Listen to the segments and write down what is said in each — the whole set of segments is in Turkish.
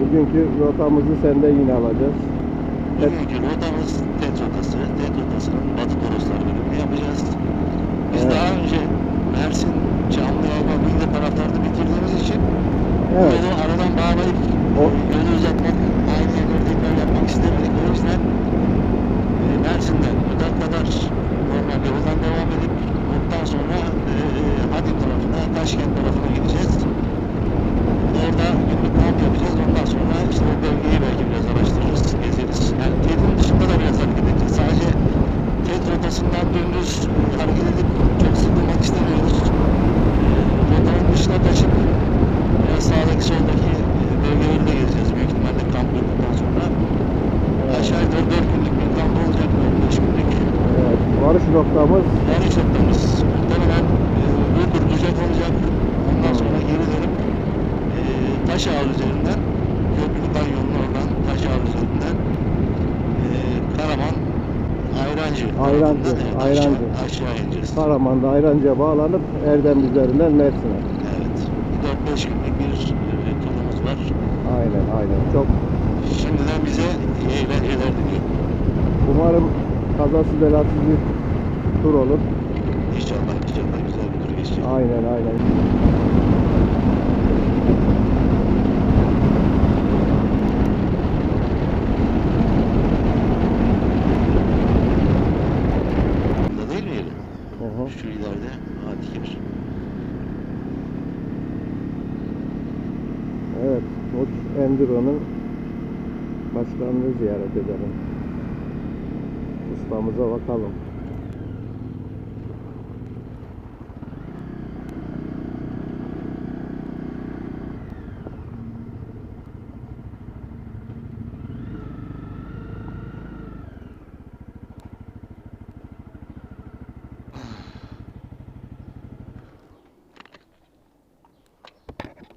Bugünkü rotamızı senden yine alacağız. Bugünkü rotamız TET rotası. TET rotasının Batı Toroslar bölümünü yapacağız. Biz Evet. daha önce Mersin, Çamlıoğlu, Bilge taraflarını bitirdiğimiz için Evet. yolu aradan bağlayıp O- yolu uzatmak, aynı yerleri tekrar yapmak istemedik. O yüzden e, Mersin'den Öder kadar normal yoldan devam edip ondan sonra e, Hadim tarafına, Taşkent tarafına gideceğiz. Orada günlük kamp yapacağız. Ondan sonra işte o bölgeyi belki biraz araştırırız, gezeriz. Yani TED'in dışında da biraz hareket edeceğiz. Sadece TED rotasından dümdüz hareket edip çok sıkılmak istemiyoruz. Rotanın dışına taşıp biraz sağdaki soldaki bölgeleri de gezeceğiz. Büyük ihtimalle kamp yaptıktan sonra. Aşağı yukarı 4 günlük bir kamp olacak. 15 günlük. Evet. Varış noktamız Varış noktamız muhtemelen e, Burdur Bucak olacak. Ondan sonra geri dönüp e, Taşağır üzerinden Köprülükten yolun oradan Taşağır üzerinden e, Karaman Ayrancı Ayrancı, evet, Ayrancı. Aşağı, aşağı ineceğiz. Karaman'da Ayrancı'ya bağlanıp Erdem üzerinden Mersin'e. Evet. 4-5 günlük bir turumuz var. Aynen aynen. Çok Şimdiden bize iyi eğlenceler diliyorum. umarım kazası belasız bir tur olur. İnşallah inşallah güzel bir tur geçecek. Aynen aynen. Burada değil mi yeri? Hı hı. Şu ileride Hatiker. Evet. Uç Enduro'nun başkanını ziyaret edelim. Ustamıza bakalım.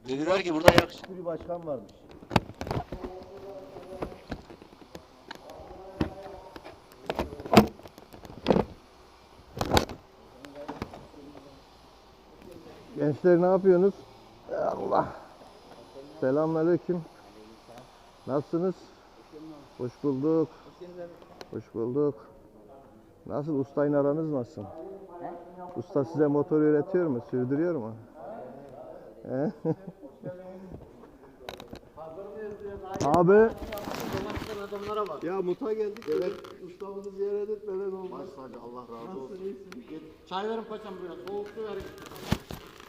Dediler ki burada yakışıklı bir başkan varmış. Gençler ne yapıyorsunuz? Allah. Selamünaleyküm. Nasılsınız? Hoş bulduk. Hoş bulduk. Nasıl ustayla aranız nasıl? Usta size motor öğretiyor mu? Sürdürüyor mu? He? Abi. Ya muta geldik. Evet. Ustamızı ziyaret etmeden olmaz. Allah razı olsun. Çay verin paşam buraya. Soğuk su verin.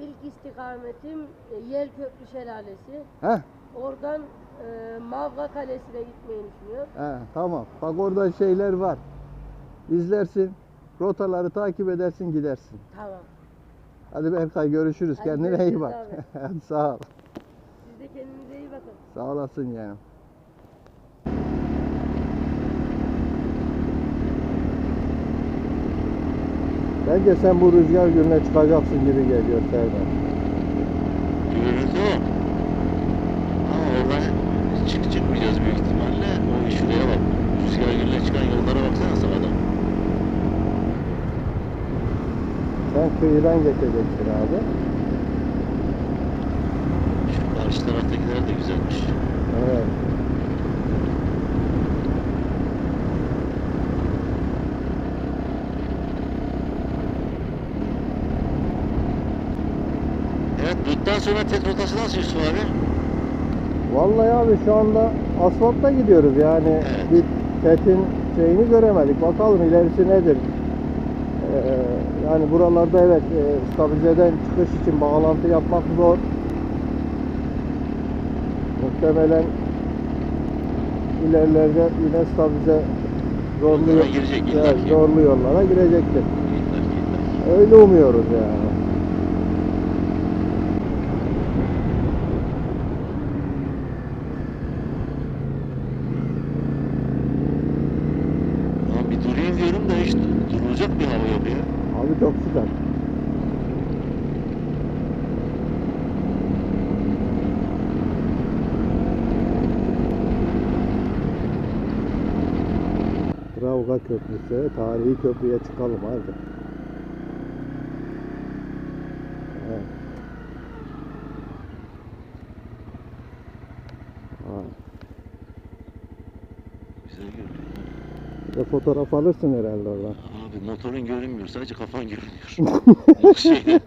İlk istikametim e, Yelköprü Şelalesi. Heh, Oradan e, Mavga Kalesi'ne gitmeyi düşünüyorum. he, tamam. Bak orada şeyler var. İzlersin, rotaları takip edersin, gidersin. Tamam. Hadi Berkay görüşürüz. Hadi Kendine iyi görüşürüz bak. sağ ol. Siz de kendinize iyi bakın. Sağ olasın yani. Bence sen bu rüzgar gününe çıkacaksın gibi geliyor Serdar. Görüntü o. Ama oradan çık çıkmayacağız büyük ihtimalle. O şuraya bak. Rüzgar gülüne çıkan yollara baksana sağdan. Sen kıyıdan geçeceksin abi. Şu karşı taraftakiler de güzelmiş. Evet. Evet bundan sonra TED rotası nasıl Yusuf abi? Vallahi abi şu anda asfaltta gidiyoruz yani Evet. bir TET'in şeyini göremedik. Bakalım ilerisi nedir? Ee, yani buralarda evet e, stabilizeden çıkış için bağlantı yapmak zor. Muhtemelen ilerlerde yine stabilize zorlu, Yollara girecek, evet, zorlu yollara girecektir. Öyle umuyoruz yani. Olacak bir hava yok ya. Sıcak. Travga Köprüsü, tarihi köprüye çıkalım hadi. Evet. Vay. Güzel görünüyor. De fotoğraf alırsın herhalde oradan. Abi motorun görünmüyor. Sadece kafan görünüyor. Şey.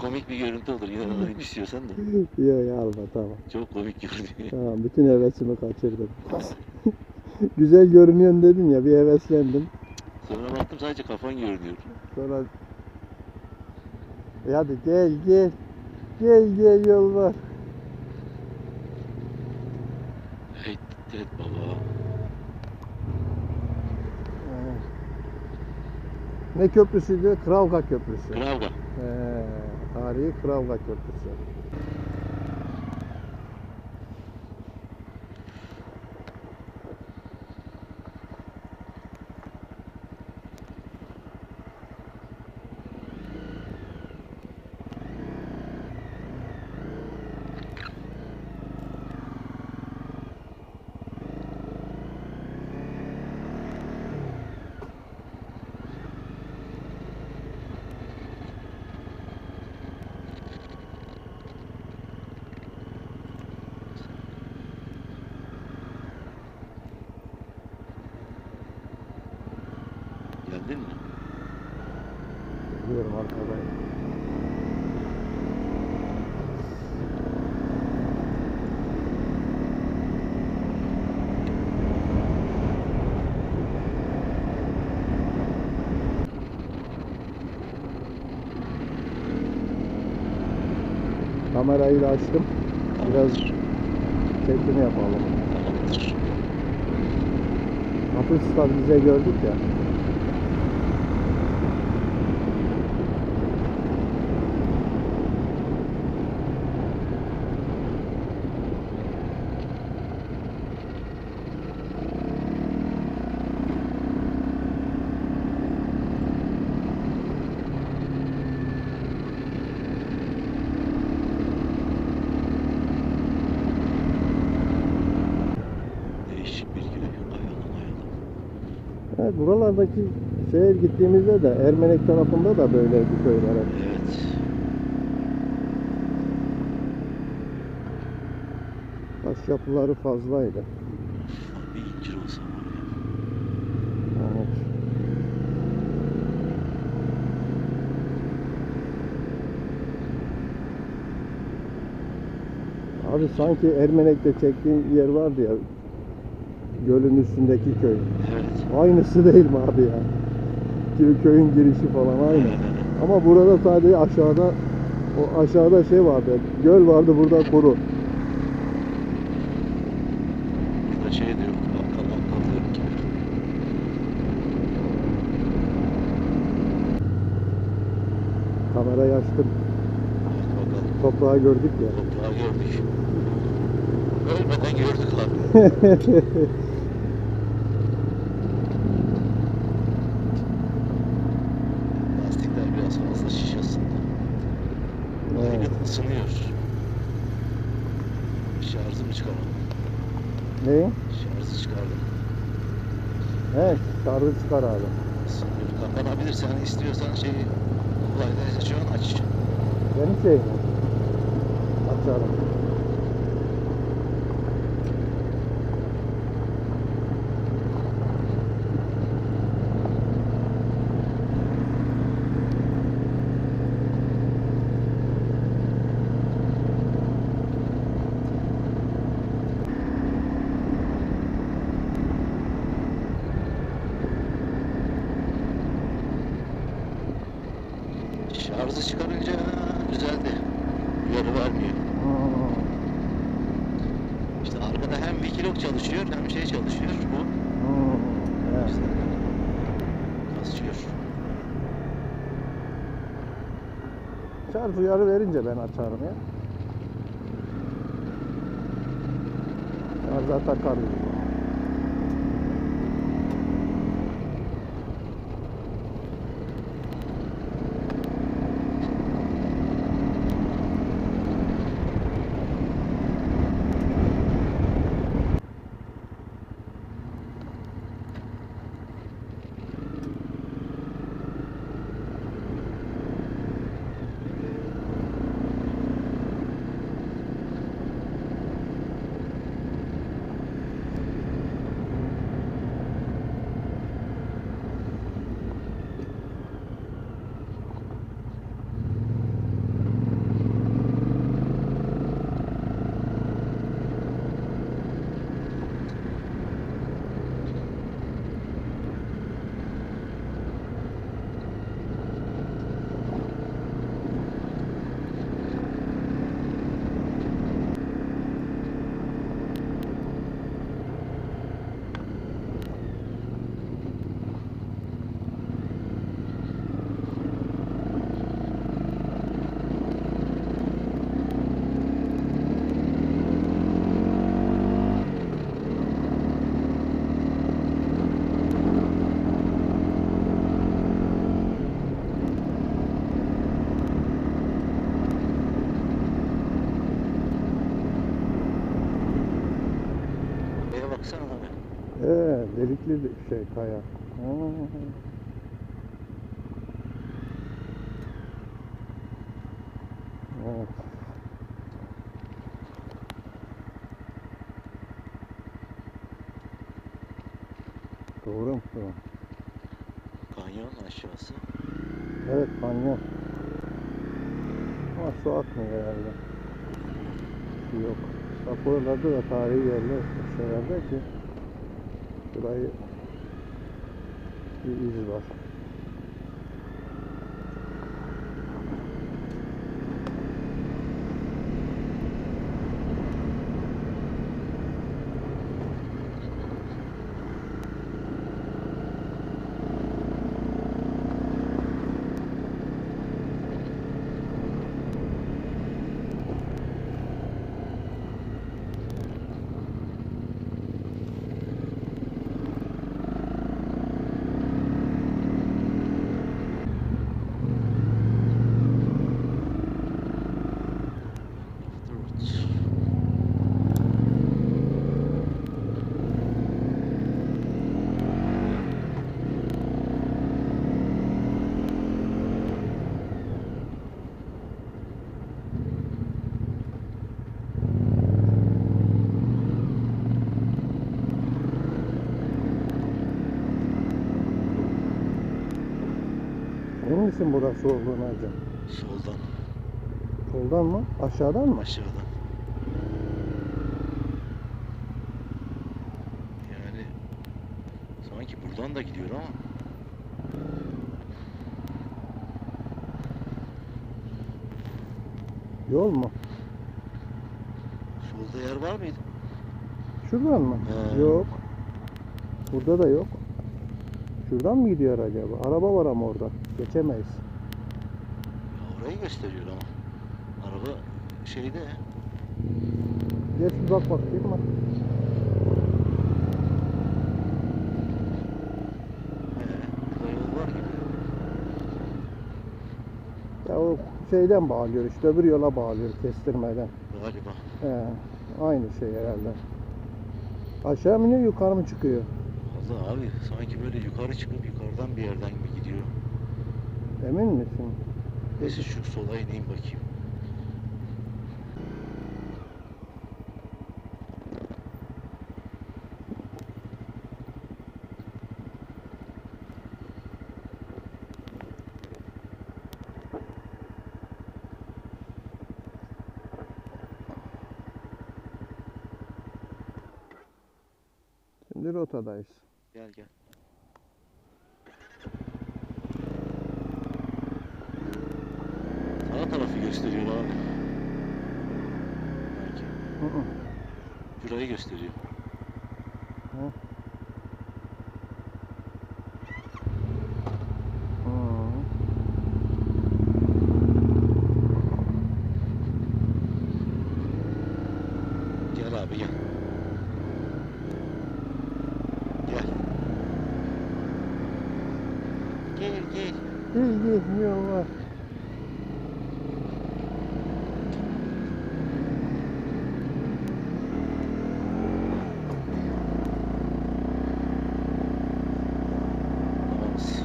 komik bir görüntü olur. Yine alayım istiyorsan da. Yok ya alma tamam. Çok komik görünüyor. Tamam bütün hevesimi kaçırdım. Güzel görünüyorsun dedin ya bir heveslendim. Sonra baktım sadece kafan görünüyor. Sonra e hadi gel gel. Gel gel yol var. Hey Ted baba. Ne köprüsüydü? Kravga Köprüsü. Kravga. He, tarihi Kravga Köprüsü. Geldin mi? Biliyorum arkadayım. Kamerayı da açtım. Biraz çekimi yapalım. Hafif stabilize gördük ya. Buralardaki şehir gittiğimizde de Ermenek tarafında da böyle bir köy var. hep. Evet. Taş yapıları fazlaydı. Bir incir. Evet. Abi sanki Ermenek'te çektiğin yer vardı ya. Gölün üstündeki köy. Aynısı değil mi abi ya? Gibi köyün girişi falan aynı. Ama burada sadece aşağıda o aşağıda şey vardı. Göl vardı burada kuru. Burada şey de yok. Bakkal bakkal da yok gibi. Kamerayı açtım. Toprağı gördük ya. Toprağı gördük. Ölmeden gördük abi. Lastikler biraz fazla şiş aslında. Evet. Aygıt ısınıyor. Şarjımı çıkaralım. Neyi? Şarjı çıkardım. Evet, şarjı çıkar abi. Isınıyor. Kapanabilir. Sen istiyorsan şeyi kolaydan şu an aç. Benim şey mi? Açarım. Şarjı çıkarınca güzeldi. Uyarı vermiyor. Hmm. İşte arkada hem Wikilog çalışıyor hem şey çalışıyor. Bu Hmm. Evet. işte kasıyor. Şarj uyarı verince ben açarım ya. Şarja takarız. Kayaya baksana abi. Bir şey kaya. Ha. Evet. Doğru mu? Doğru. Kanyon aşağısı. Evet kanyon. Ama su akmıyor herhalde. Su yok. Raporlarda da tarihi yerler herhalde ki burayı bir iz var. Misin burası olduğuna hocam? Soldan Soldan mı? Aşağıdan mı? aşağıdan. Yani sanki buradan da gidiyor ama Yol mu? solda yer var mıydı? Şuradan mı? He. Yok. Burada da yok. Şuradan mı gidiyor acaba? Araba var ama orada. Geçemeyiz. Ya orayı gösteriyor ama. Araba şeyde Geç bir bak bakayım gibi. Ya o şeyden bağlıyor işte öbür yola bağlıyor kestirmeden. Galiba. He, aynı şey herhalde. Aşağı mı iniyor yukarı mı çıkıyor? Vallahi abi sanki böyle yukarı çıkıp yukarıdan bir yerden mi gidiyor? Emin misin? Neyse şu sola ineyim bakayım. Şimdi rotadayız. Gel gel. Sağ tarafı gösteriyor abi. Belki. Hı hı. Burayı gösteriyor. Hı. Gel abi gel. Gel. Gel gel. İyi iyi yol var. Namaz.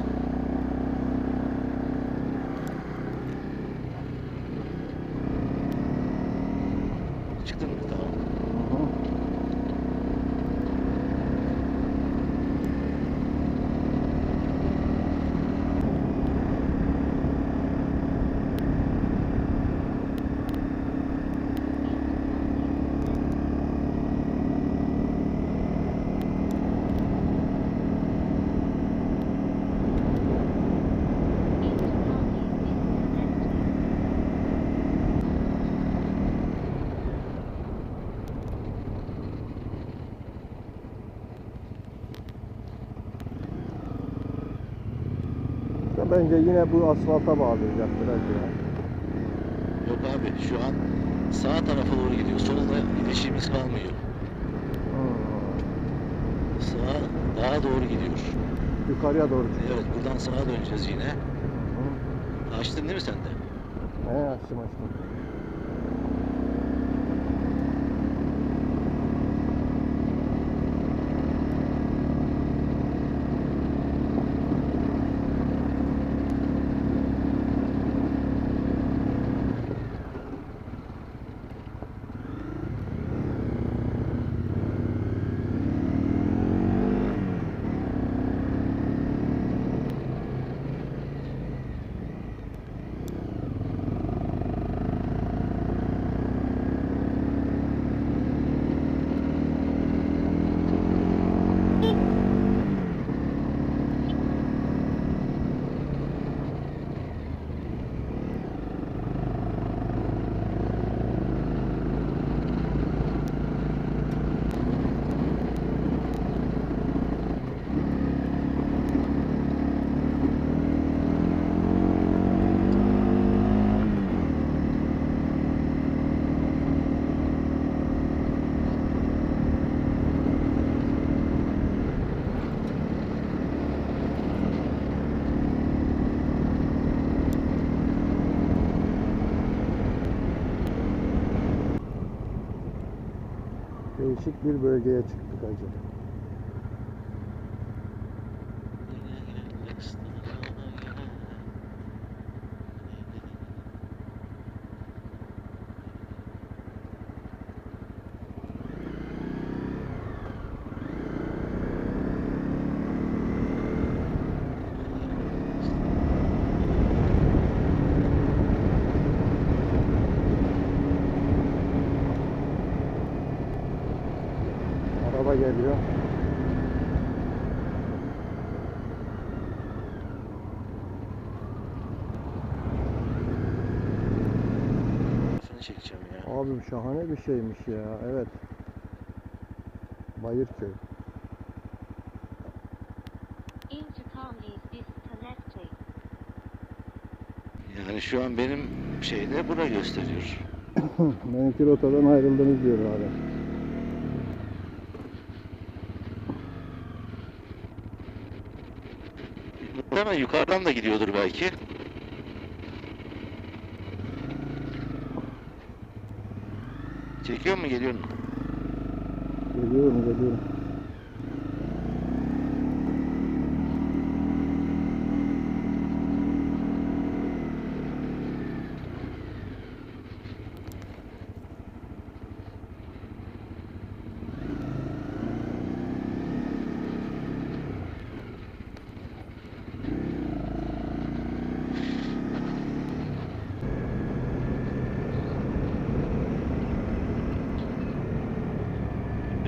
Çıktın mı? Tamam. Hı hı. Ya bence yine bu asfalta bağlayacaktır hacı ya. Yok abi şu an sağ tarafa doğru gidiyor. Solda gidişimiz kalmıyor. Hı. Sağa daha doğru gidiyor. Yukarıya doğru çıkıyor. Evet buradan sağa döneceğiz yine. Hı. Açtın değil mi sen de? He açtım açtım. Değişik bir bölgeye çıktık acı. Araba geliyor. Fotoğrafını çekeceğim ya. Abim şahane bir şeymiş ya. Evet. Bayırköy. Yani şu an benim şeyde bura gösteriyor. Benimki rotadan ayrıldınız diyor hala. Muhtemelen yukarıdan da gidiyordur belki. Çekiyor mu geliyor mu? Geliyorum geliyorum.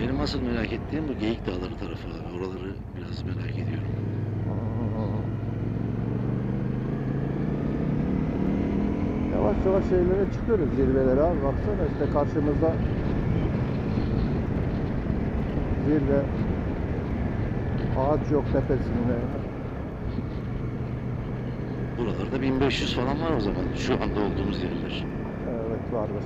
Benim asıl merak ettiğim bu Geyik Dağları tarafı abi. Oraları biraz merak ediyorum. Yavaş yavaş şeylere çıkıyoruz zirvelere abi. Baksana işte karşımızda zirve ağaç yok tepesinde. Buralarda 1500 falan var o zaman. Şu anda olduğumuz yerler. Evet vardır.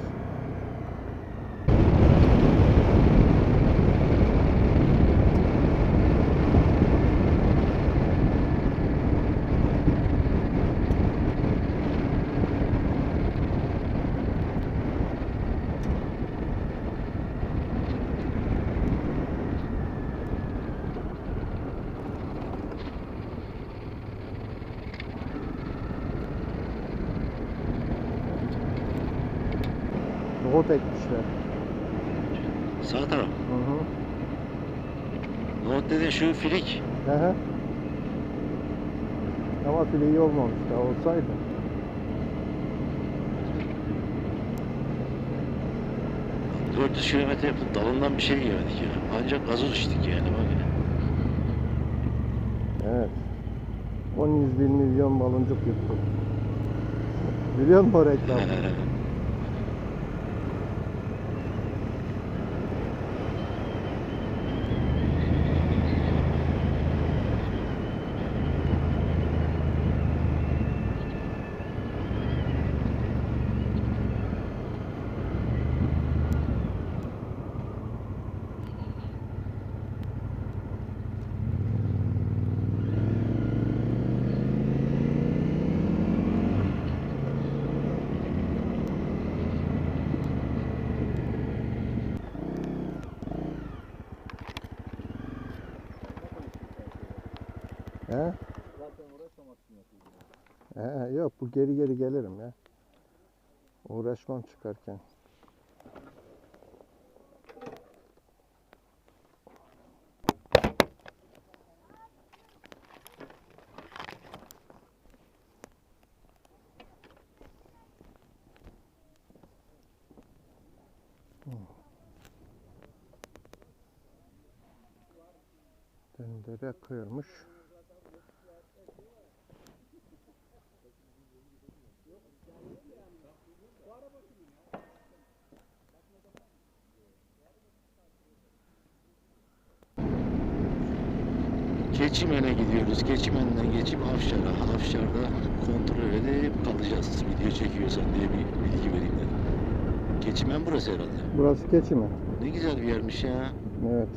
Nohut ekmişler. Sağ taraf. Hı hı. Nohut dediğin şu filik. Hı hı. Ama fileği olmamış da olsaydı. Hı. 400 kilometre yapıp dalından bir şey yemedik ya. Ancak gazoz içtik yani bak ya. Evet. 10 yüz bin milyon baloncuk yuttuk. Biliyor musun o reklamı? He? He, yok bu geri geri gelirim ya. Uğraşmam çıkarken. Dendere kıyılmış. Keçimen'e gidiyoruz. Keçimen'den geçip Afşar'a. Afşar'da kontrol edip kalacağız. Video çekiyorsan diye bir bilgi vereyim dedim. Keçimen burası herhalde. Burası keçi mi? Ne güzel bir yermiş ya. Evet.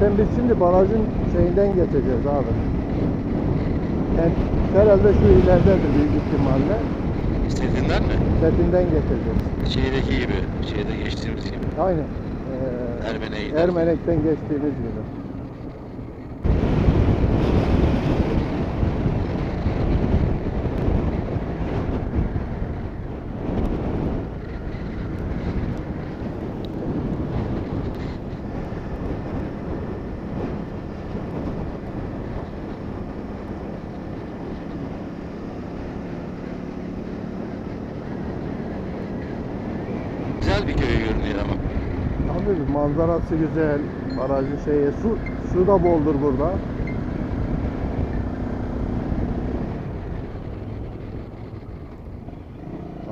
Zaten biz şimdi barajın şeyinden geçeceğiz abi. Yani herhalde şu ileridedir büyük ihtimalle. İstediğinden mi? Setinden geçeceğiz. Şeydeki gibi, şeyde geçtiğimiz gibi. Aynen. Ee. Ermenek'ten geçtiğimiz gibi. Güzel bir köy görünüyor ama. Abi manzarası güzel. Barajın şeyi su su da boldur burada.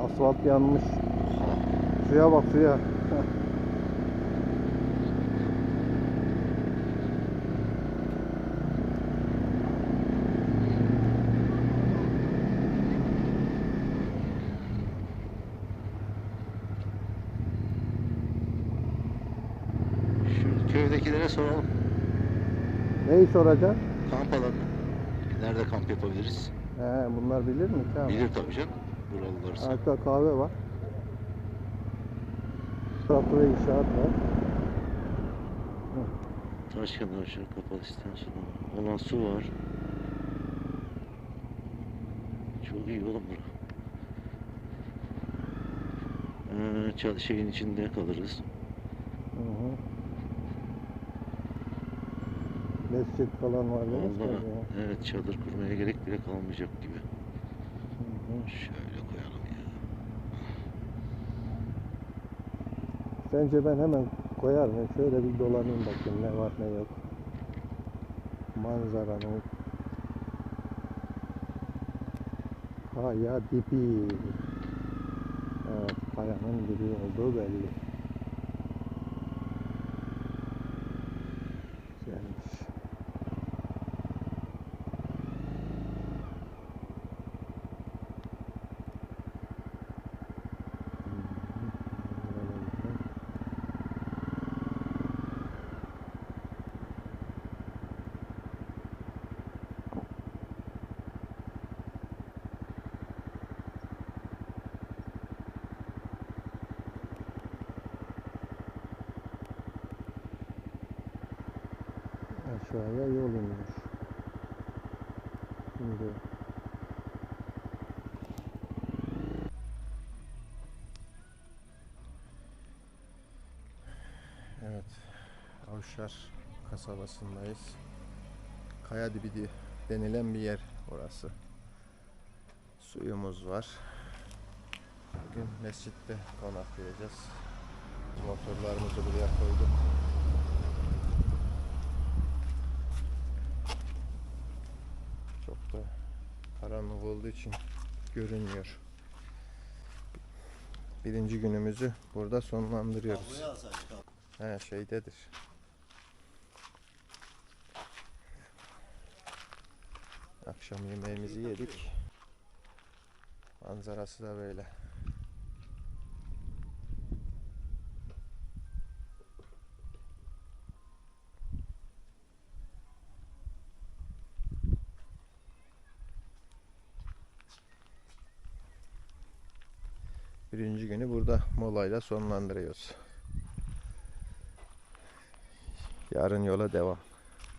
Asfalt yanmış. Suya bak suya. Neyi soracak? Kamp alanı. Nerede kamp yapabiliriz? He, bunlar bilir mi? Tamam. Bilir tabii canım. Buralılarsa. Arka kahve var. Tarafta da inşaat var. Taşkent Aşağı Kapalı İstasyonu. Olan su var. Çok iyi oğlum bura. Ee, şeyin içinde kalırız. Hı hı. Mescit falan var değil mi? Vallahi, evet çadır kurmaya gerek bile kalmayacak gibi. Hı hı. Şöyle koyalım ya. Sence ben hemen koyar mıyım? Şöyle bir dolanayım bakayım ne var ne yok. Manzaranın kaya dibi. Evet, kayanın dibi olduğu belli. Aşağıya yol iniyor. Şimdi Evet. Avşar kasabasındayız. Kaya dibi di- denilen bir yer orası. Suyumuz var. Bugün mescitte konaklayacağız. Motorlarımızı buraya koyduk. Çok da karanlık olduğu için görünmüyor. Birinci günümüzü burada sonlandırıyoruz. He şeydedir. Akşam yemeğimizi yedik. Manzarası da böyle. Birinci günü burada molayla sonlandırıyoruz. Yarın yola devam.